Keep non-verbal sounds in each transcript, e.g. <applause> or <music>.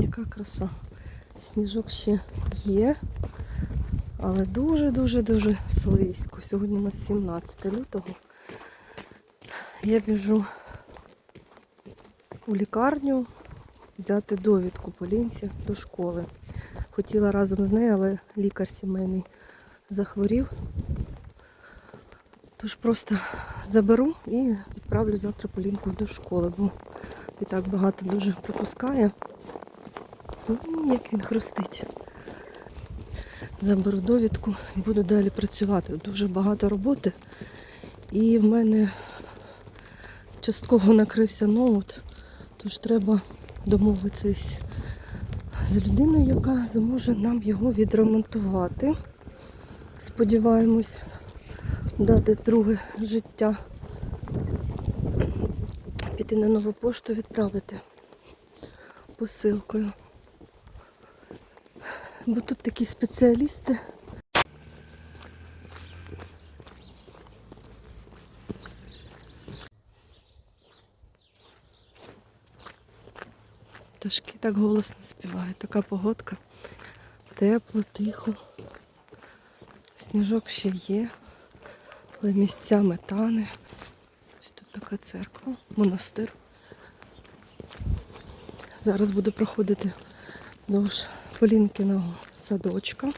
Яка краса. Сніжок ще є, але дуже-дуже-дуже слизько. Сьогодні у нас 17 лютого. Я біжу у лікарню взяти довідку Полінці до школи. Хотіла разом з нею, але лікар сімейний захворів. Тож просто заберу і відправлю завтра Полінку до школи, бо і так багато дуже пропускає. Як він хрустить. Заберу довідку і буду далі працювати. Дуже багато роботи. І в мене частково накрився ноут, тож треба домовитись з людиною, яка зможе нам його відремонтувати. Сподіваємось, дати друге життя. Піти на нову пошту відправити посилкою. Бо тут такі спеціалісти. Пташки так голосно співають, така погодка. Тепло, тихо. Сніжок ще є, але місцями тане. Ось тут така церква, монастир. Зараз буду проходити вздовж Полінкиного садочка.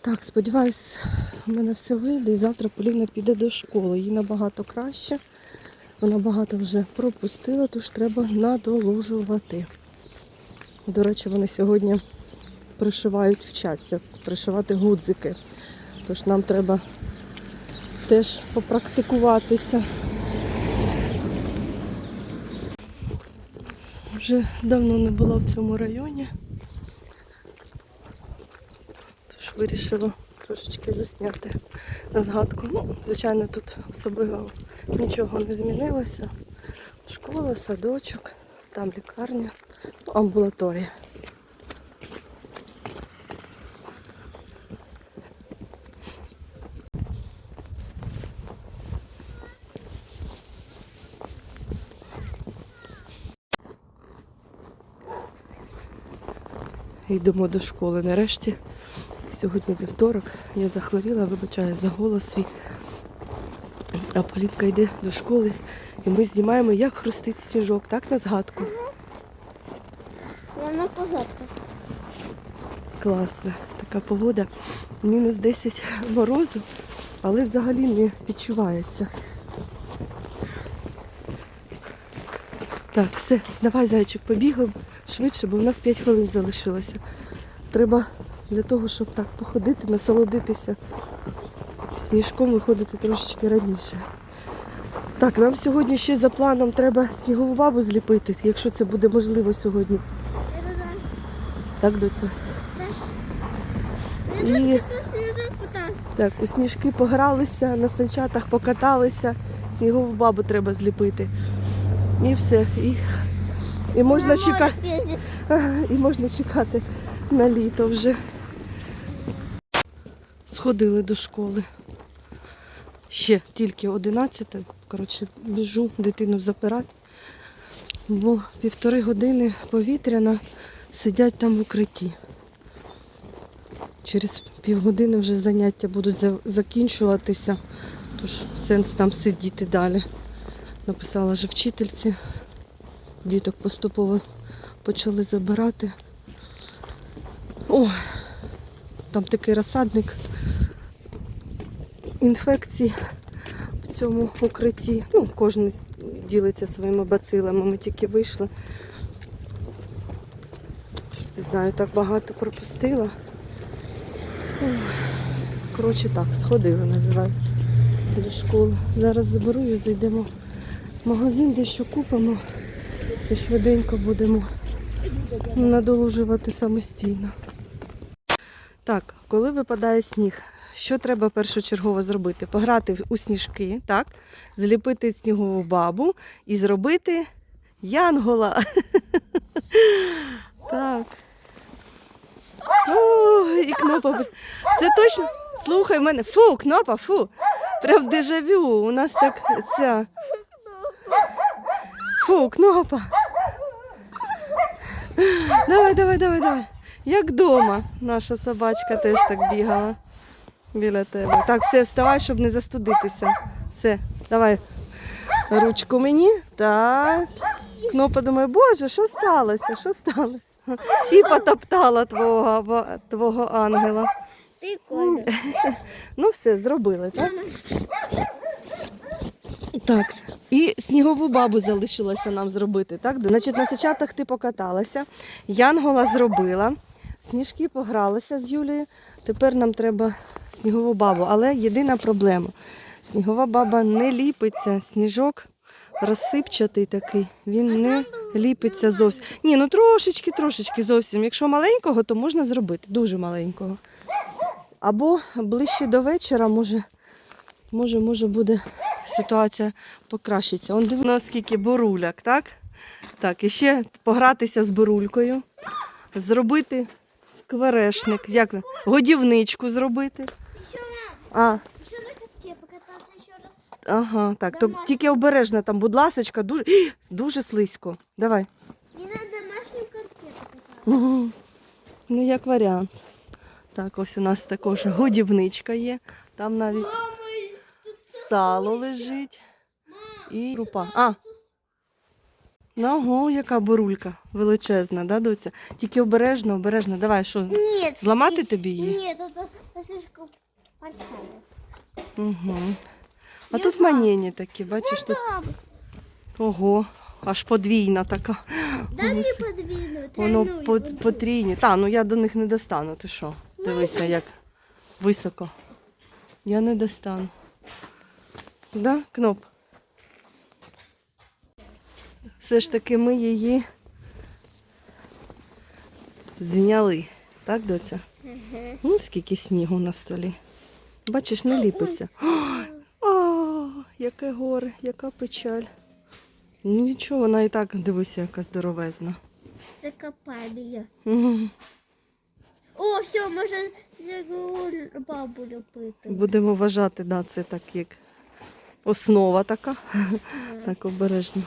Так, сподіваюсь, у мене все вийде і завтра Поліна піде до школи. Їй набагато краще. Вона багато вже пропустила, тож треба надолужувати. До речі, вони сьогодні пришивають, вчаться, пришивати гудзики. Тож нам треба теж попрактикуватися. Вже давно не була в цьому районі. Тож вирішила трошечки засняти на згадку. Ну, звичайно, тут особливо нічого не змінилося. Школа, садочок, там лікарня, ну, амбулаторія. Йдемо до школи нарешті. Сьогодні вівторок. Я захворіла, вибачаю за голос свій. А Полінка йде до школи і ми знімаємо, як хрустить сніжок, так на згадку. Вона погодка. Класно. Така погода. Мінус 10 морозу, але взагалі не відчувається. Так, все, давай, зайчик, побігли швидше, бо в нас 5 хвилин залишилося. Треба для того, щоб так походити, насолодитися сніжком виходити трошечки раніше. Так, нам сьогодні ще за планом треба снігову бабу зліпити, якщо це буде можливо сьогодні. Так, доця? І так, у сніжки погралися, на санчатах покаталися, снігову бабу треба зліпити. І все. І, і, можна, чекати, <laughs> і можна чекати на літо вже. Сходили до школи. Ще тільки 11. Коротше, біжу дитину запирати, бо півтори години повітряна сидять там в укритті. Через півгодини вже заняття будуть за- закінчуватися, тож сенс там сидіти далі. Написала вже вчительці. Діток поступово почали забирати. О, там такий розсадник інфекцій в цьому укритті. Ну, кожен ділиться своїми бацилами. Ми тільки вийшли. Не знаю, так багато пропустила. Коротше так, сходили, називається, до школи. Зараз заберу і зайдемо в магазин, дещо купимо і швиденько будемо надолужувати самостійно. Так, коли випадає сніг, що треба першочергово зробити? Пограти у сніжки, так? Зліпити снігову бабу і зробити янгола. <laughs> Так. О, і кнопа. Це точно. Слухай мене. Фу, кнопа, фу. Прям дежавю. У нас так ця. Фу, кнопа. Давай, давай, давай, давай. Як вдома. Наша собачка теж так бігала біля тебе. Так, все, вставай, щоб не застудитися. Все, давай. Ручку мені. Так. Кнопа думає, боже, що сталося? Що сталося? І потоптала твого, твого ангела. Прикольно. Ну все, зробили, так? Так. І снігову бабу залишилося нам зробити, так? Значить, на сичатах ти покаталася, Янгола зробила, сніжки погралися з Юлією. Тепер нам треба снігову бабу. Але єдина проблема. Снігова баба не ліпиться, сніжок розсипчатий такий, він не ліпиться зовсім. Ні, ну трошечки, трошечки зовсім. Якщо маленького, то можна зробити, дуже маленького. Або ближче до вечора може, може, може буде ситуація покращиться. Он дивно, скільки боруляк, так? Так, і ще погратися з борулькою, зробити скверешник, як годівничку зробити. Мам, А, еще на катке покататься еще раз. ага, так, то тільки обережно там, будь ласочка, дуже, <gasps> дуже слизько. Давай. Не на домашнем катке покататься. Мгм. Ну, як варіант. Так, ось у нас також годівничка є. Там навіть сало лежить. І крупа. А, ну, ого, яка бурулька величезна, да, доця? Тільки обережно, обережно. Давай, що, Нет. зламати тобі її? Это, это слишком большая. Угу. А Я тут манені такі, бачиш, тут. Ого, аж подвійна така. Да не подвинуть. Воно по- вон потрійні. Та, ну я до них не достану, ти що? Дивися, як високо. Я не достану. Да, кноп? Все ж таки ми її зняли. Так, доця? Ага. Ну, скільки снігу на столі. Бачиш, не ліпиться. О, яке горе, яка печаль. Ну нічого, вона і так, дивися, яка здоровезна. Закопали ее. Мгм. О, все, снеговую бабу любити. Будемо вважати, да, це так як основа така. Так обережно.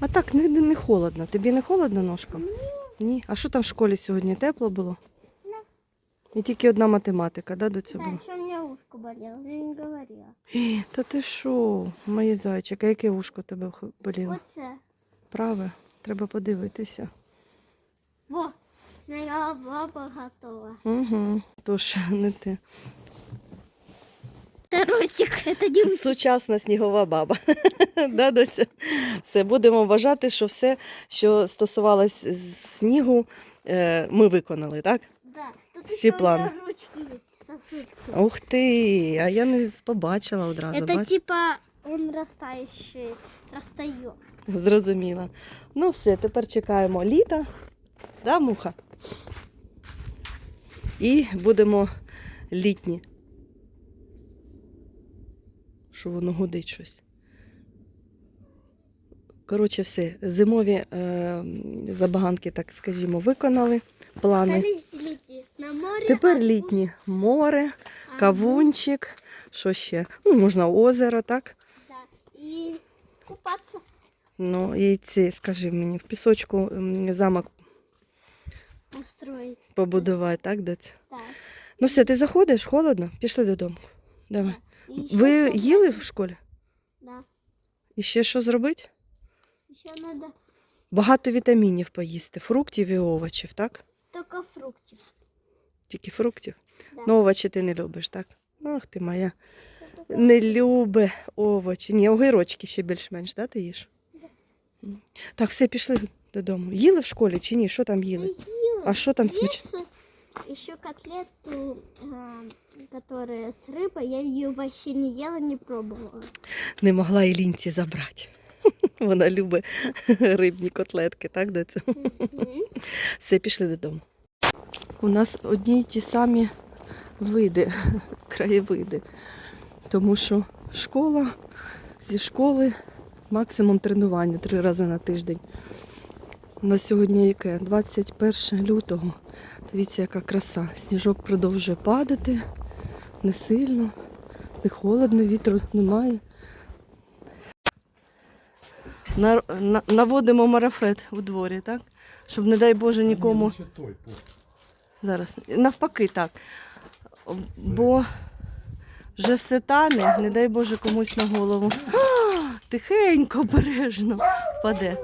А так не, не, холодно. Тобі не холодно ножкам? Ні. Ні. А що там в школі сьогодні? Тепло було? Да. І тільки одна математика, да, до цього була? еще у ушко болело, я не говорила. Ій, Та ти що, моє зайчик, а яке вушко тебе боліло? Оце. Праве, треба подивитися. Во, снегова баба готова. Угу. Тож не ти. Тарусик, <laughs> это не Сучасна снігова баба. <laughs> да, доця? Все, будемо вважати, що все, що стосувалось з- снігу, е, ми виконали, так? Да, тут Все еще планы. у меня ручки есть, сосульки. Ух ти! А я не побачила одразу. Это бач? типа он растающий, растает. Зрозуміла. Ну все, тепер чекаємо літа. Да, муха? І будемо літні. Що воно гудить щось. Коротше, все. Зимові е, забаганки, так скажімо, виконали. Плани. на море. Тепер літні море, кавунчик. Що ще? Ну, можна озеро, так? Да. И купаться. Ну, і ці, скажи мені, в пісочку замок Устроить. побудувати, так, доць? Да. Ну все, ти заходиш, холодно, пішли додому. Давай. И Ви собаки. їли в школі? Да. І ще що зробити? Еще надо Багато вітамінів поїсти, фруктів і овочів, так? только фруктик. Тільки фруктів. Да. Ну, овочі ти не любиш, так? Ах ти моя. Не любе овочі. Ні, огірочки ще більш-менш, да, ти їш? М. Так, все, пішли додому. Їли в школі чи ні? Що там їли? А що там смач? Еще котлету, а, которая с рыбой, я ее вообще не ела, не пробовала. Не могла і лінці забрати. <laughs> Вона любить <laughs> рибні котлетки, так, доця? Все, пішли додому. У нас одні й ті самі види, <laughs> краєвиди. Тому що школа, зі школи максимум тренування три рази на тиждень. У нас сьогодні яке? 21 лютого. Дивіться, яка краса. Сніжок продовжує падати. Не сильно, не холодно, вітру немає. На, на, наводимо марафет у дворі, так? Щоб, не дай Боже, нікому. Ні, той. Зараз. Навпаки, так. Бо вже все тане, не дай Боже комусь на голову. А, тихенько, обережно впаде.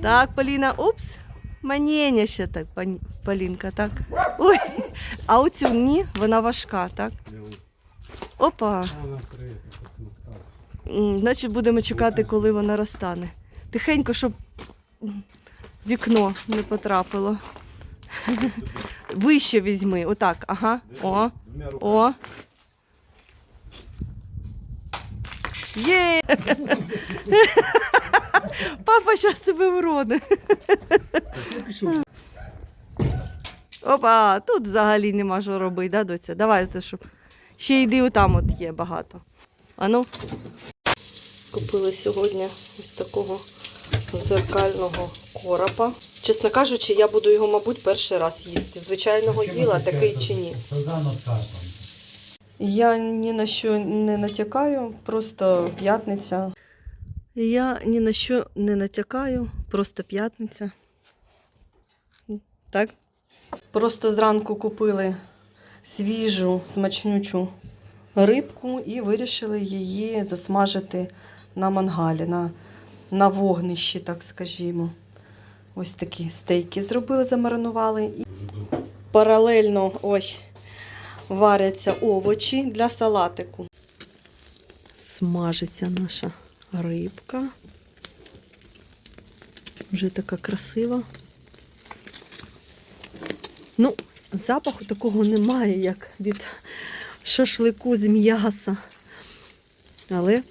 Так, Поліна, упс. Манєня ще так, Полінка, так. Ой, а оцю ні, вона важка, так? Опа. Значить, будемо чекати, коли вона розтане. Тихенько, щоб вікно не потрапило. Вище візьми. Отак. Ага. О. О. Є! Папа зараз тебе вроде. Опа, тут взагалі нема що робити, да, доця? Давай це щоб. Ще йди отам от є багато. Ану. Купили сьогодні ось такого зеркального коропа. Чесно кажучи, я буду його, мабуть, перший раз їсти. Звичайного їла, такий чи ні. Я ні на що не натякаю, просто п'ятниця. Я ні на що не натякаю, просто п'ятниця. Так? Просто зранку купили свіжу, смачнючу рибку і вирішили її засмажити на мангалі, на, на вогнищі, так скажімо. Ось такі стейки зробили, замаринували. І паралельно ой, варяться овочі для салатику. Смажиться наша рибка. Вже така красива. Ну, запаху такого немає, як від шашлику з м'яса. Але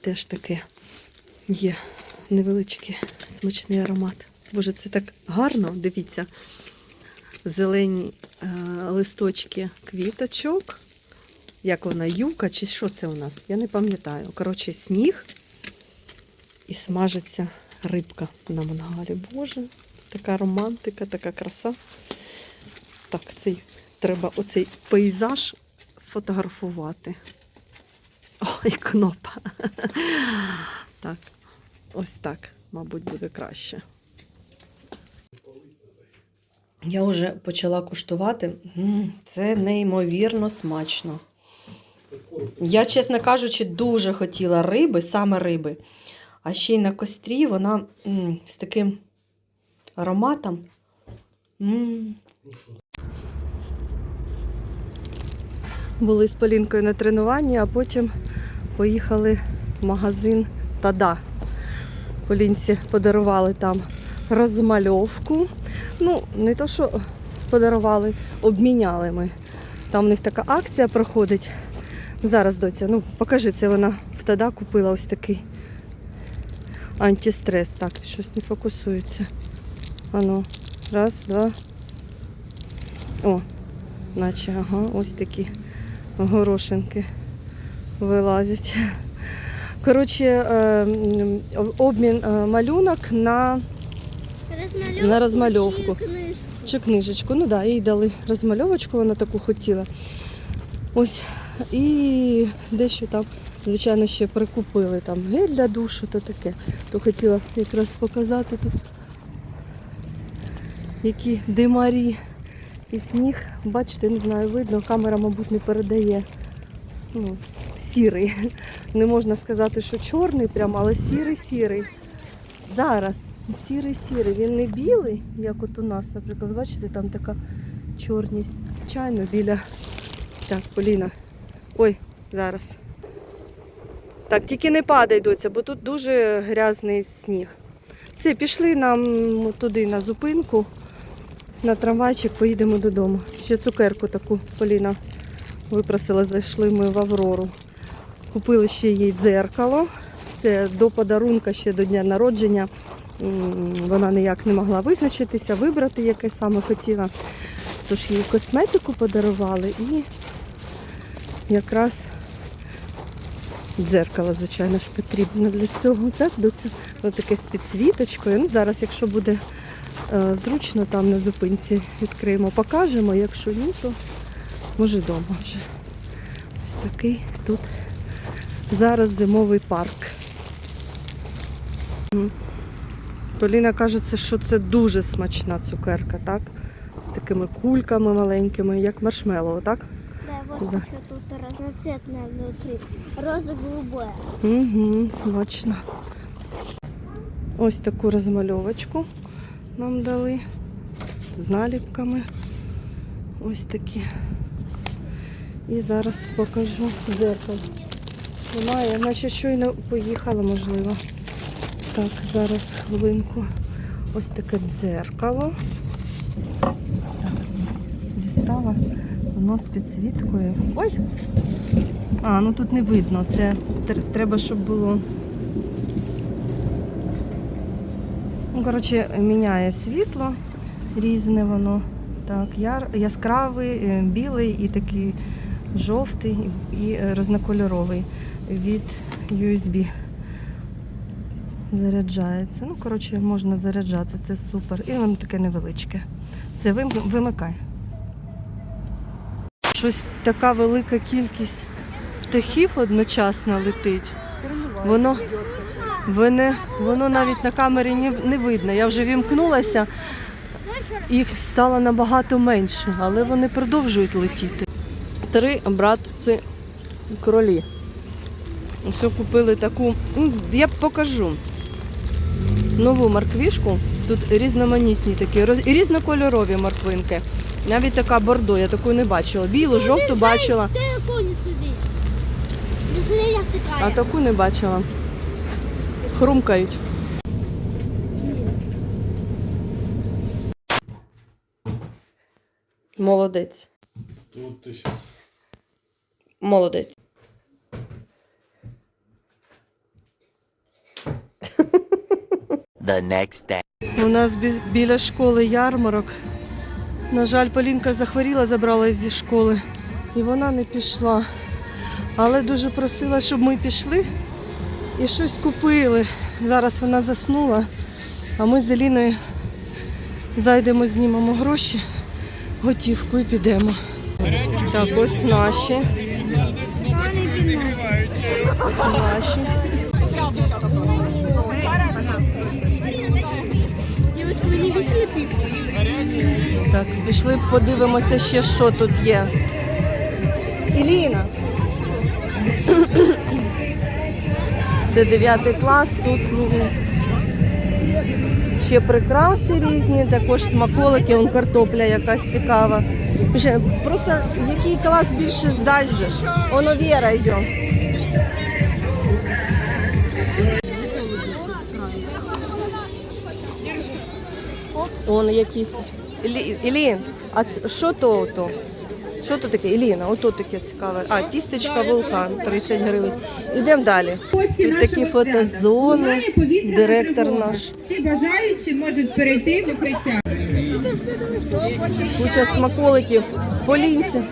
теж таке є невеличкий смачний аромат. Боже, це так гарно, дивіться. Зелені е, листочки квіточок. Як вона, юка, чи що це у нас? Я не пам'ятаю. Коротше, сніг і смажиться рибка на мангалі. Боже, така романтика, така краса. Так, цей треба оцей пейзаж сфотографувати. Ой, кнопа. Так, ось так, мабуть, буде краще. Я вже почала куштувати. Це неймовірно смачно. Я, чесно кажучи, дуже хотіла риби, саме риби. А ще й на кострі вона з таким ароматом. М, були з Полінкою на тренуванні, а потім поїхали в магазин Тада. Полінці подарували там розмальовку. Ну, не то, що подарували, обміняли ми. Там у них така акція проходить. Зараз, доця, ну покажи, це вона в Тада купила ось такий антистрес. Так, щось не фокусується. Ану, раз, два. О, наче, ага, ось такі горошинки вилазять. Коротше, е, обмін е, малюнок на Розмальовку На розмальовку. чи книжку? чи книжечку. Ну так, да, їй дали розмальовочку, вона таку хотіла. Ось. І дещо там, звичайно, ще прикупили там гель для душу, то таке. То хотіла якраз показати тут, які димарі і сніг. Бачите, не знаю, видно, камера, мабуть, не передає. Ну, сірий. <laughs> Не можна сказати, що чорний прям, але сірий-сірий. Зараз. Сірий-сірий. Він не білий, як от у нас, наприклад. Бачите, там така чорність. Звичайно, біля. Так, Поліна. Ой, зараз. Так, тільки не падай, доця, бо тут дуже грязний сніг. Все, пішли нам туди на зупинку, на трамвайчик, поїдемо додому. Ще цукерку таку Поліна випросила, зайшли ми в Аврору. Купили ще їй дзеркало. Це до подарунка ще до дня народження. Вона ніяк не могла визначитися, вибрати, яке саме хотіла. Тож їй косметику подарували і якраз дзеркало, звичайно ж, потрібно для цього. Так, до цього Воно таке з підсвіточкою. Ну, зараз, якщо буде зручно, там на зупинці відкриємо, покажемо. Якщо ні, то може вдома вже. Ось такий тут зараз зимовий парк. Поліна каже, що це дуже смачна цукерка, так? З такими кульками маленькими, як маршмеллоу, так? Да, вот еще тут разноцветное внутри. Роза-голубое. Угу, смачно. Ось таку розмальовочку нам дали з наліпками. Ось такі. І зараз покажу дзеркало. Немає, наче щойно поїхала, можливо. Так, зараз хвилинку. Ось таке дзеркало. Дістала. Воно з підсвіткою. Ой! А, ну тут не видно. Це треба, щоб було. Ну, коротше, міняє світло різне воно. Так, яр, яскравий, е, білий і такий жовтий і різнокольоровий від USB. Заряджається. Ну, коротше, можна заряджатися, це супер. І воно таке невеличке. Все, вим- вимикай. Щось така велика кількість птахів одночасно летить. Воно, воно, воно навіть на камері не, не видно. Я вже вімкнулася, їх стало набагато менше, але вони продовжують летіти. Три братці кролі. Ось купили таку, ну, я покажу. Нову морквішку. Тут різноманітні такі, різнокольорові морквинки. Навіть така бордо, я таку не бачила. Білу, жовту бачила. В телефоні сидить. А таку не бачила. Хрумкають. Молодець. Тут ти щас. Молодець. the next day. У нас бі- біля школи ярмарок. На жаль, Полінка захворіла, забралась зі школи. І вона не пішла. Але дуже просила, щоб ми пішли і щось купили. Зараз вона заснула, а ми з Еліною зайдемо, знімемо гроші, готівку і підемо. Так, ось наші. Наші. Так, пішли подивимося ще, що тут є. Іліна. Це 9 клас, тут ну, ще прикраси різні, також смаколики, он картопля якась цікава. Просто який клас більше же. Воно Віра йде. Он якийсь. Ілі- Ілін, а що то то? Що то таке? Іліна, ото таке цікаве. А, тістечка вулкан, 30 гривень. Ідемо далі. Тут такі фотозони. Директор наш. Всі бажаючі можуть перейти в укриття. Куча смаколиків. Полінці.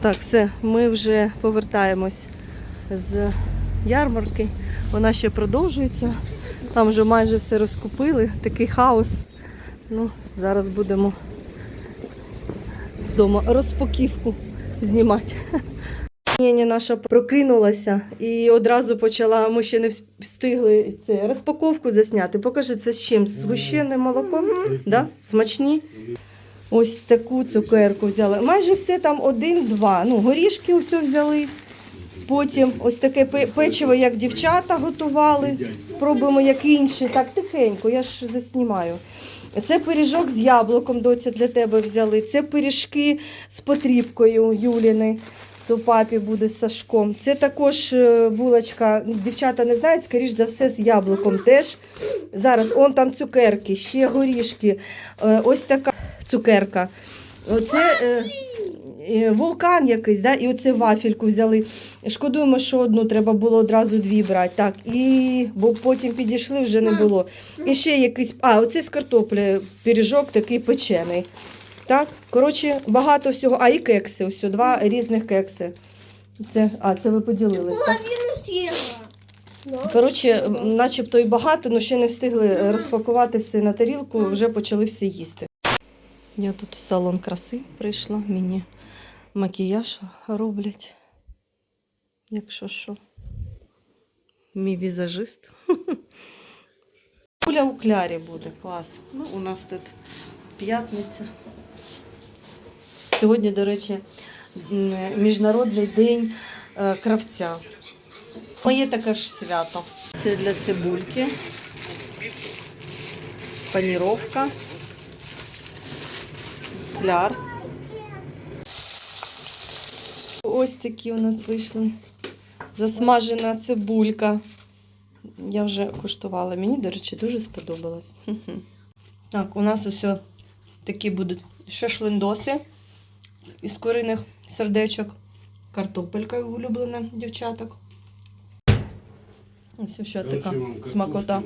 Так, все, ми вже повертаємось з ярмарки. Вона ще продовжується. Там вже майже все розкупили, такий хаос. Ну, зараз будемо вдома розпаківку знімати. Ні, наша прокинулася і одразу почала. Ми ще не встигли це розпаковку засняти. Покажи це з чим? З гущеним молоком? Да? Смачні? Ось таку цукерку взяли. Майже все там один-два. Ну, горішки ось взяли. Потім ось таке печиво, як дівчата готували. Спробуємо як інше. Так, тихенько, я ж заснімаю. Це пиріжок з яблуком, доця для тебе взяли. Це пиріжки з потрібкою Юліни. То папі буде з Сашком. Це також е, булочка. Дівчата не знають, скоріш за все, з яблуком теж. Зараз он там цукерки, ще горішки. Е, Ось така цукерка. Оце е, вулкан якийсь, да? і оце вафельку взяли. Шкодуємо, що одну треба було одразу дві брати. Так, і, бо потім підійшли, вже не було. І ще якийсь. А, оце з картоплею пиріжок такий печений. Так, коротше, багато всього. А, і кекси. Ось два різних кекси. Це, а, це ви поділились. Так? Коротше, начебто і багато, але ще не встигли розпакувати все на тарілку, вже почали всі їсти. Я тут в салон краси прийшла, мені макіяж роблять. Якщо що. Мій візажист. Оля у клярі буде, клас. Ну, у нас тут п'ятниця. Сьогодні, до речі, Міжнародний день е, кравця. Моє таке ж свято. Це для цибульки. Паніровка. Кляр. Ось такі у нас вийшли. Засмажена цибулька. Я вже куштувала. Мені, до речі, дуже сподобалось. <laughs> Так, у нас ось такі будуть шашлиндоси із куриних сердечок. Картопелька улюблена дівчаток. Ось ще така смакота.